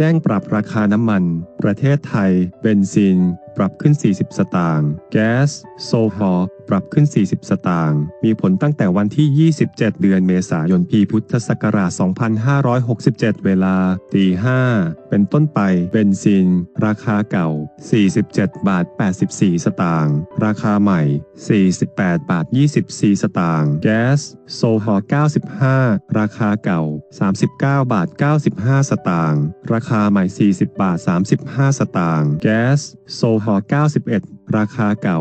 แจ้งปรับราคาน้ำมันประเทศไทย เบนซิน ปรับขึ้น 40 สตางค์ แก๊ส โซฮอลปรับขึ้น 40 สตางค์ มีผลตั้งแต่วันที่ 27 เดือนเมษายน ปีพุทธศักราช 2567 เวลาตี5เป็นต้นไป เบนซิน ราคาเก่า 47 บาท 84 สตางค์ ราคาใหม่ 48 บาท 24 สตางค์ แก๊ส โซฮอล95 ราคาเก่า 39 บาท 95 สตางค์ ราคาใหม่ 40 บาท 35 5 สตางค์ แก๊ส โซฮอล91 ราคาเก่า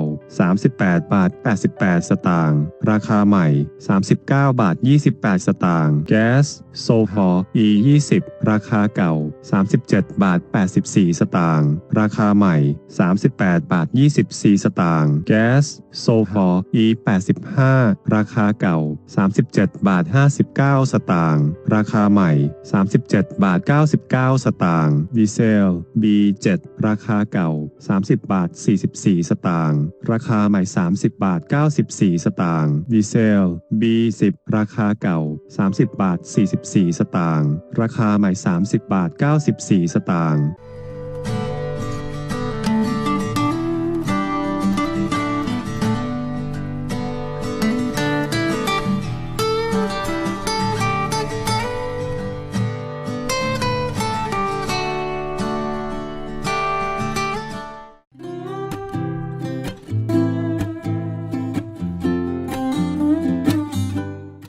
38 บาท 88 สตางค์ ราคาใหม่ 39 บาท 28 สตางค์ แก๊ส โซฮอล E 20 ราคาเก่า 37 บาท 84 สตางค์ ราคาใหม่ 38 บาท 24 สตางค์ แก๊ส โซฮอล E 85 ราคาเก่า 37 บาท 59 สตางค์ ราคาใหม่ 37 บาท 99 สตางค์ ดีเซล B 7 ราคาเก่า 30 บาท 44สตางค์ราคาใหม่ 30 บาท 94 สตางค์ดีเซล B 10 ราคาเก่า 30 บาท 44 สตางค์ราคาใหม่ 30 บาท 94 สตางค์